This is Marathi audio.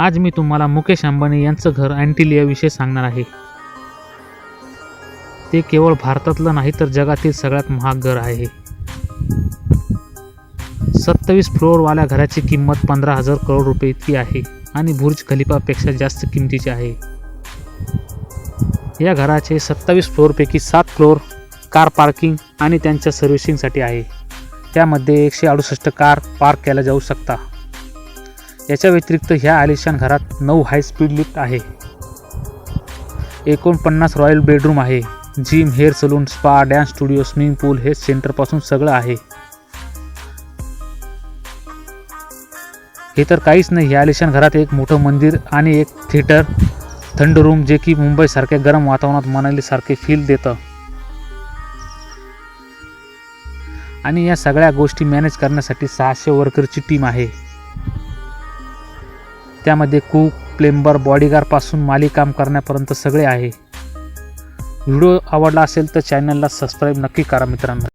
आज मी तुम्हाला मुकेश अंबानी यांचं घर अँटिलियाविषयी सांगणार आहे. ते केवळ भारतातलं नाही तर जगातील सगळ्यात महाग घर आहे. सत्तावीस फ्लोअरवाल्या घराची किंमत पंधरा हजार करोड रुपये इतकी आहे आणि बुर्ज खलिफापेक्षा जास्त किमतीची आहे. या घराचे सत्तावीस फ्लोअरपैकी सात फ्लोअर कार पार्किंग आणि त्यांच्या सर्व्हिसिंगसाठी आहे. त्यामध्ये एकशे अडुसष्ट कार पार्क केल्या जाऊ शकता. याच्या व्यतिरिक्त ह्या आलिशान घरात नऊ हाय स्पीड लिफ्ट आहे. एकोणपन्नास रॉयल बेडरूम आहे. Gym hair salon spa dance studio swimming pool हे सेंटरपासून सगळं आहे. हे तर काहीच नाही ह्या आलिशान घरात एक मोठं मंदिर आणि एक थिएटर थंड रूम जे की मुंबईसारख्या गरम वातावरणात मनालीसारखे फील देतं. आणि या सगळ्या गोष्टी मॅनेज करण्यासाठी सहाशे वर्करची टीम आहे. त्यामध्ये कुक प्लेंबर बॉडीगारपासून मालिकाम करण्यापर्यंत सगळे आहे. व्हिडिओ आवडला असेल तर चॅनलला सबस्क्राईब नक्की करा मित्रांनो.